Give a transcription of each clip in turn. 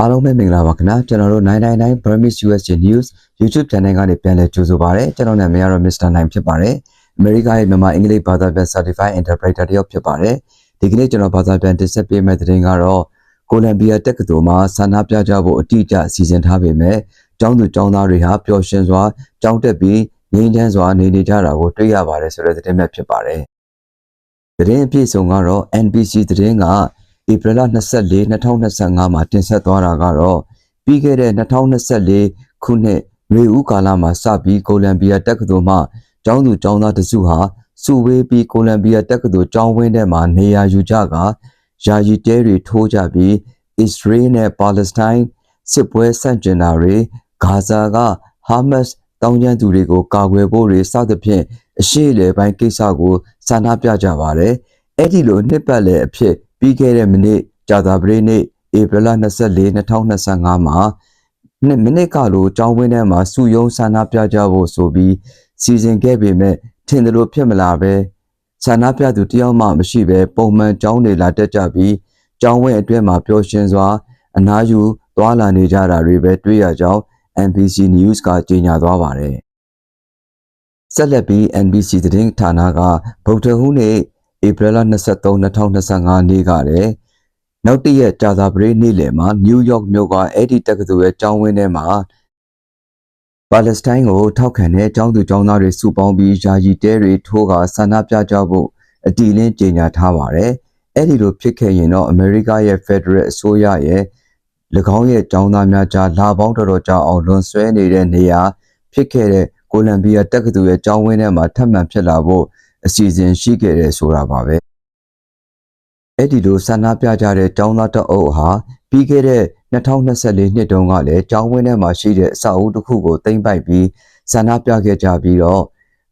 အားလုံးပဲမင်္ဂလာပါခင်ဗျာကျွန်တော်တို့999 Burmese USG News YouTube channel ကနေပြန်လည်ကြိုဆိုပါရစေကျွန်တော်နာမည်ကတော့ Mr. 9ဖြစ်ပါတယ်အမေရိကရဲ့မြန်မာအင်္ဂလိပ်ဘာသာပြန် Certified Interpreter တယောက်ဖြစ်ပါတယ်ဒီကနေ့ကျွန်တော်ဘာသာပြန်တင်ဆက်ပေးမယ့်သတင်းကတော့ကိုလံဘီယာတက္ကသိုလ်မှာဆန္ဒပြကြဖို့အတိအကျစီစဉ်ထားပေမဲ့ကျောင်းသူကျောင်းသားတွေဟာပျော်ရွှင်စွာကျောင်းတက်ပြီးငြိမ်းချမ်းစွာနေနေကြတာကိုတွေ့ရပါတယ်ဆိုတဲ့သတင်းပဲဖြစ်ပါတယ်သတင်းအပြည့်စုံကတော့ NBC သတင်းက ဧပြီလ24 2025မှာတင်ဆက်သွားတာကတော့ပြီးခဲ့တဲ့2024ခုနှစ်မေဦးကာလမှာစပြီးကိုလံဘီယာတက္ကသိုလ်မှကျောင်းသူကျောင်းသားတစုဟာစုဝေးပြီးကိုလံဘီယာတက္ကသိုလ်ကျောင်းဝင်းထဲမှာနေရာယူကြကယာယီတဲတွေထိုးကြပြီးအစ္စရေးနဲ့ပါလက်စတိုင်းစစ်ပွဲဆန့်ကျင်တာတွေဂါဇာကဟာမတ်စ်တောင်းကျမ်းသူတွေကိုကာကွယ်ဖို့တွေစသဖြင့်အရှိလေပိုင်းကိစ္စကိုဆန္ဒပြကြပါတယ်အဲ့ဒီလိုနှစ်ပတ်လည်အဖြစ် ပြီးခဲ့တဲ့မိနစ်ကြာသပတေးနေ့ဧပြီလ24 2025မှာနှစ်မိနစ်ကလိုကျောင်းဝင်းထဲမှာစုယုံဆန္ဒပြကြဖို့ဆိုပြီးစီစဉ်ခဲ့ပေမဲ့ထင်တယ်လို့ဖြစ်မလာပဲဆန္ဒပြသူတယောက်မှမရှိပဲပုံမှန်ကျောင်းတွေလာတက်ကြပြီးကျောင်းဝင်းအတွင်းမှာပျော်ရွှင်စွာအနားယူသွားလာနေကြတာတွေပဲတွေ့ရကြောင်း NBC News ကကြေညာသွားပါတယ်ဆက်လက်ပြီး NBC သတင်းဌာနကဗုဒ္ဓဟူးနေ့ ဧပြီလ23 2025နေ့ကလည်းနောက်တရက်ကြာသပတေးနေ့လယ်မှာနယူးယောက်မြို့ကအဲ့ဒီတက္ကသိုလ်ရဲ့ကျောင်းဝင်းထဲမှာပါလက်စတိုင်းကိုထောက်ခံတဲ့ကျောင်းသူကျောင်းသားတွေစုပေါင်းပြီးယာယီတဲတွေထိုးကဆန္ဒပြကြဖို့အတီလင်းကြေညာထားပါတယ်။အဲ့ဒီလိုဖြစ်ခဲ့ရင်တော့အမေရိကရဲ့ Federal အစိုးရရဲ့၎င်းရဲ့ကျောင်းသားများကြားလာပေါင်းတော်တော်ကြာအောင်လွန်ဆွဲနေတဲ့နေရာဖြစ်ခဲ့တဲ့ကိုလံဘီယာတက္ကသိုလ်ရဲ့ကျောင်းဝင်းထဲမှာထပ်မံဖြစ်လာဖို့ အစီအစဉ်ရှိခဲ့တယ်ဆိုတာပါပဲအဲ့ဒီလိုဆန္ဒပြကြတဲ့ကျောင်းသားတအုပ်ဟာပြီးခဲ့တဲ့2024နှစ်တုန်းကလည်းကျောင်းဝင်းထဲမှာရှိတဲ့အဆောက်အဦတစ်ခုကိုတင်ပိုက်ပြီးဆန္ဒပြခဲ့ကြပြီးတော့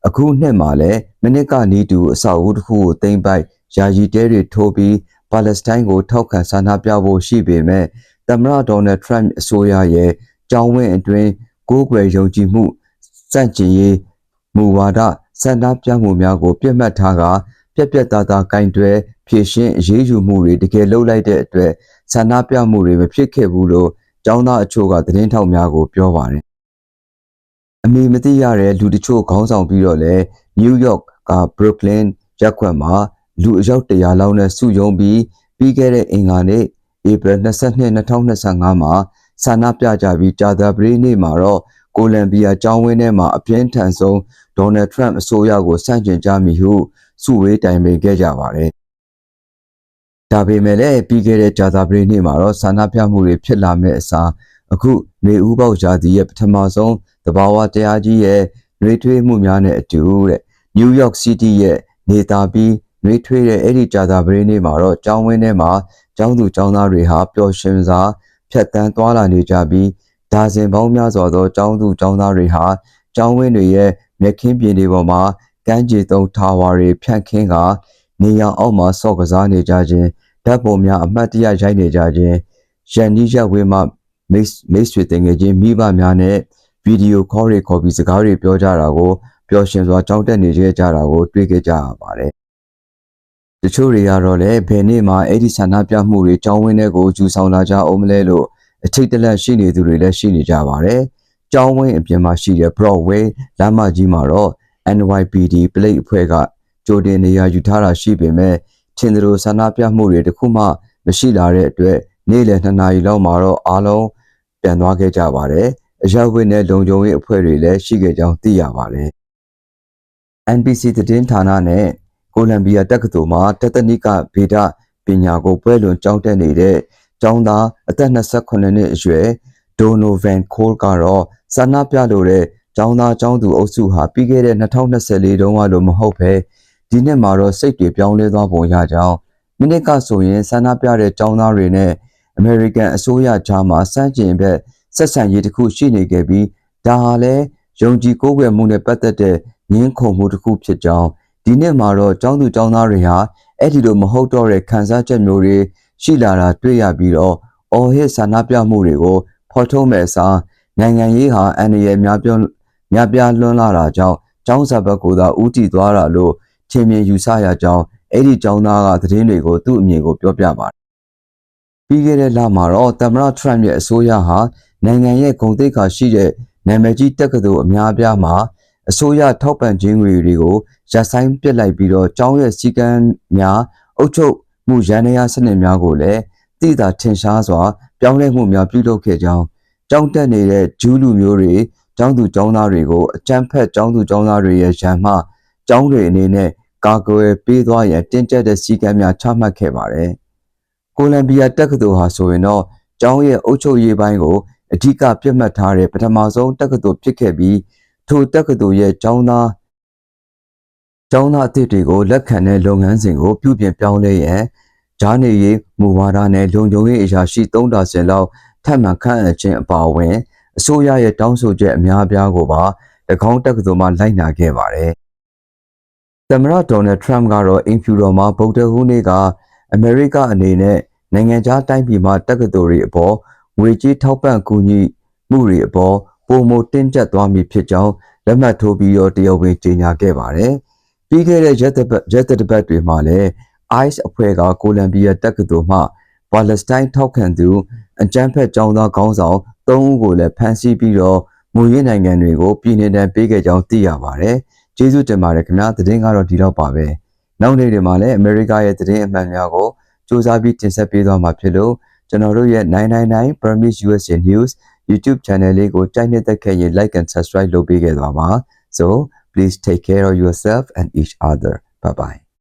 အခုနှစ်မှာလည်းမိနစ်ကနီးတူအဆောက်အဦတစ်ခုကိုတင်ပိုက်ယာယီတဲတွေထိုးပြီးပါလက်စတိုင်းကိုထောက်ခံဆန္ဒပြဖို့ရှိပေမဲ့သမ္မတဒေါ်နယ်ထရန့်အစိုးရရဲ့ကျောင်းဝင်းအတွင်းကိုးကွယ်ယုံကြည်မှုစန့်ကျင်ရေးမူဝါဒ ဆန္ဒပြမှုများကိုပြတ်မှတ်ထားကပြက်ပြက်သားသားကင်တွယ်ဖြည့်ရှင်းအရေးယူမှုတွေတကယ်လုပ်လိုက်တဲ့အတွက်ဆန္ဒပြမှုတွေမဖြစ်ခဲ့ဘူးလို့ကျောင်းသားအချို့ကသတင်းထောက်များကိုပြောပါတယ်။အမည်မသိရတဲ့လူတချို့ခေါင်းဆောင်ပြီးတော့လဲနယူးယောက်ကဘရုကလင်ရပ်ကွက်မှာလူအယောက်100လောက်နဲ့စုယုံပြီးပြီးခဲ့တဲ့အင်္ဂါနေ့ဧပြီ22 2025မှာဆန္ဒပြကြပြီးကြာသပတေးနေ့မှာတော့ကိုလံဘီယာကျောင်းဝင်းထဲမှာအပြင်းထန်ဆုံး ဒေါ်နယ်ထရန့်အစိုးရကိုဆန့်ကျင်ကြမည်ဟုစုဝေးတိုင်ပင်ခဲ့ကြပါတယ်။ဒါပေမဲ့လည်းပြီးခဲ့တဲ့ကြာသပတေးနေ့မှာတော့ဆန္ဒပြမှုတွေဖြစ်လာမဲ့အစားအခုနေဦးပေါက်ရာသီရဲ့ပထမဆုံးသဘာဝတရားကြီးရဲ့နှွေးထွေးမှုများနဲ့အတူတဲ့နယူးယောက်စီးတီးရဲ့နေသားပြီးနှွေးထွေးတဲ့အဲ့ဒီကြာသပတေးနေ့မှာတော့ကျောင်းဝင်းထဲမှာကျောင်းသူကျောင်းသားတွေဟာပျော်ရွှင်စွာဖြတ်တန်းသွားလာနေကြပြီးဒါဇင်ပေါင်းများစွာသောကျောင်းသူကျောင်းသားတွေဟာကျောင်းဝင်းတွေရဲ့ မြက်ခင်းပြင်တွေပေါ်မှာကမ်းခြေသုံးထာဝါတွေဖြန့်ခင်းကနေရောင်အောက်မှာဆော့ကစားနေကြခြင်းဓာတ်ပုံများအမှတ်တရရိုက်နေကြခြင်းရန်နီးရက်ဝင်းမှမိတ်မိတ်ဆွေတင်ငယ်ချင်းမိဘများနဲ့ဗီဒီယိုခေါ်တွေခေါ်ပြီးစကားတွေပြောကြတာကိုပျော်ရွှင်စွာကြောင်းတက်နေကြကြတာကိုတွေ့ခဲ့ကြရပါတယ်တချို့တွေကတော့လည်းဘယ်နေ့မှအဲ့ဒီဆန္ဒပြမှုတွေကြောင်းဝင်းတွေကိုဂျူဆောင်လာကြအောင်မလဲလို့အထိတ်တလက်ရှိနေသူတွေလည်းရှိနေကြပါတယ်။ ကြောင်းဝင်းအပြင်မှာရှိတဲ့ Broadway လမ်းမကြီးမှာတော့ NYPD ပလိတ်အဖွဲ့ကကြိုတင်နေရာယူထားတာရှိပေမဲ့ထင်သလိုဆန္ဒပြမှုတွေတခုမှမရှိလာတဲ့အတွက်နေ့လယ်2နာရီလောက်မှာတော့အားလုံးပြန်သွားခဲ့ကြပါတယ်။အရောက်ဝင်းနဲ့လုံခြုံရေးအဖွဲ့တွေလည်းရှိခဲ့ကြောင်းသိရပါတယ်။ NBC သတင်းဌာနနဲ့ကိုလံဘီယာတက္ကသိုလ်မှာတက်သနိကဗေဒပညာကိုပွဲလွန်ကျောင်းတက်နေတဲ့ကျောင်းသားအသက်28နှစ်အရွယ်ဒိုနိုဗန်ခိုးကတော့ ဆန္ဒပြလို့တဲ့ကျောင်းသားကျောင်းသူအုပ်စုဟာပြီးခဲ့တဲ့2024တုန်းကလိုမဟုတ်ပဲဒီနှစ်မှာတော့စိတ်တွေပြောင်းလဲသွားပုံရကြောင်းမိနစ်ကဆိုရင်ဆန္ဒပြတဲ့ကျောင်းသားတွေနဲ့အမေရိကန်အစိုးရကြားမှာစန့်ကျင်ဘက်ဆက်ဆံရေးတစ်ခုရှိနေခဲ့ပြီးဒါဟာလည်းယုံကြည်ကိုးကွယ်မှုနဲ့ပတ်သက်တဲ့ငင်းခုန်မှုတစ်ခုဖြစ်ကြောင်းဒီနှစ်မှာတော့ကျောင်းသူကျောင်းသားတွေဟာအဲ့ဒီလိုမဟုတ်တော့တဲ့ခံစားချက်မျိုးတွေရှိလာတာတွေ့ရပြီးတော့အော်ဟစ်ဆန္ဒပြမှုတွေကိုဖော်ထုတ်မဲ့အစား နိုင်ငံရေးဟာအန္တရာယ်များပြားများပြားလွန်းလာတာကြောင့်ကျောင်းစာဘက်ကိုသာဦးတည်သွားတာလို့ထင်မြင်ယူဆရကြောင်းအဲ့ဒီကျောင်းသားကသတင်းတွေကိုသူ့အမြင်ကိုပြောပြပါတယ်။ပြီးခဲ့တဲ့လမှာတော့သမ္မတထရမ့်ရဲ့အစိုးရဟာနိုင်ငံရဲ့ဂုဏ်သိက္ခာရှိတဲ့နာမည်ကြီးတက္ကသိုလ်အများအပြားမှာအစိုးရထောက်ပံ့ခြင်းငွေတွေကိုရပ်ဆိုင်းပစ်လိုက်ပြီးတော့ကျောင်းရဲ့စည်းကမ်းများအုပ်ချုပ်မှုရန်ရာစနစ်များကိုလည်းတည်တာထင်ရှားစွာပြောင်းလဲမှုများပြုလုပ်ခဲ့ကြောင်း ကျောင်းတက်နေတဲ့ဂျူးလူမျိုးတွေကျောင်းသူကျောင်းသားတွေကိုအကြမ်းဖက်ကျောင်းသူကျောင်းသားတွေရဲ့ရန်မှကျောင်းတွေအနေနဲ့ကာကွယ်ပေးသွားရန်တင်းကျပ်တဲ့စည်းကမ်းများချမှတ်ခဲ့ပါတယ်။ကိုလံဘီယာတက္ကသိုလ်ဟာဆိုရင်တော့ကျောင်းရဲ့အုပ်ချုပ်ရေးပိုင်းကိုအဓိကပြတ်မှတ်ထားတဲ့ပထမဆုံးတက္ကသိုလ်ဖြစ်ခဲ့ပြီးထိုတက္ကသိုလ်ရဲ့ကျောင်းသားကျောင်းသားအသစ်တွေကိုလက်ခံတဲ့လုပ်ငန်းစဉ်ကိုပြုပြင်ပြောင်းလဲရန်ဂျာနေရေးမူဝါဒနဲ့လုံခြုံရေးအရာရှိ၃ဒါဇင်လောက် ထပ်မံခန့်အပ်ခြင်းအပါအဝင်အစိုးရရဲ့တောင်းဆိုချက်အများအပြားကိုပါ၎င်းတက္ကသိုလ်မှလိုက်နာခဲ့ပါတယ်။သမ္မတဒေါ်နယ်ထရမ့်ကတော့အင်ဖြူတော်မှာဗုဒ္ဓဟူးနေ့ကအမေရိကအနေနဲ့နိုင်ငံခြားတိုင်းပြည်မှာတက္ကသိုလ်တွေအပေါ်ငွေကြေးထောက်ပံ့ကူညီမှုတွေအပေါ်ပုံမတင်းကျပ်သွားမည်ဖြစ်ကြောင်းလက်မှတ်ထိုးပြီးတော့တရားဝင်ကြေညာခဲ့ပါတယ်။ပြီးခဲ့တဲ့ရက်သပတ်ရက်သတ္တပတ်တွေမှာလည်း ICE အဖွဲ့ကကိုလံဘီယာတက္ကသိုလ်မှပါလက်စတိုင်းထောက်ခံသူ အကြမ်းဖက်ကျောင်းသားခေါင်းဆောင်၃ဦးကိုလည်းဖမ်းဆီးပြီးတော့မူရင်းနိုင်ငံတွေကိုပြည်내တန်းပေးခဲ့ကြောင်းသိရပါတယ်။ကျေးဇူးတင်ပါတယ်ခင်ဗျာသတင်းကတော့ဒီတော့ပါပဲ။နောက်နေ့တွေမှာလည်းအမေရိကရဲ့သတင်းအမှန်များကိုစူးစမ်းပြီးတင်ဆက်ပေးသွားမှာဖြစ်လို့ကျွန်တော်တို့ရဲ့999 Burmese USA News YouTube channel လေးကိုကြိုက်နှစ်သက်ခဲ့ရင် like and subscribe လုပ်ပေးခဲ့သွားပါ so please take care of yourself and each other bye bye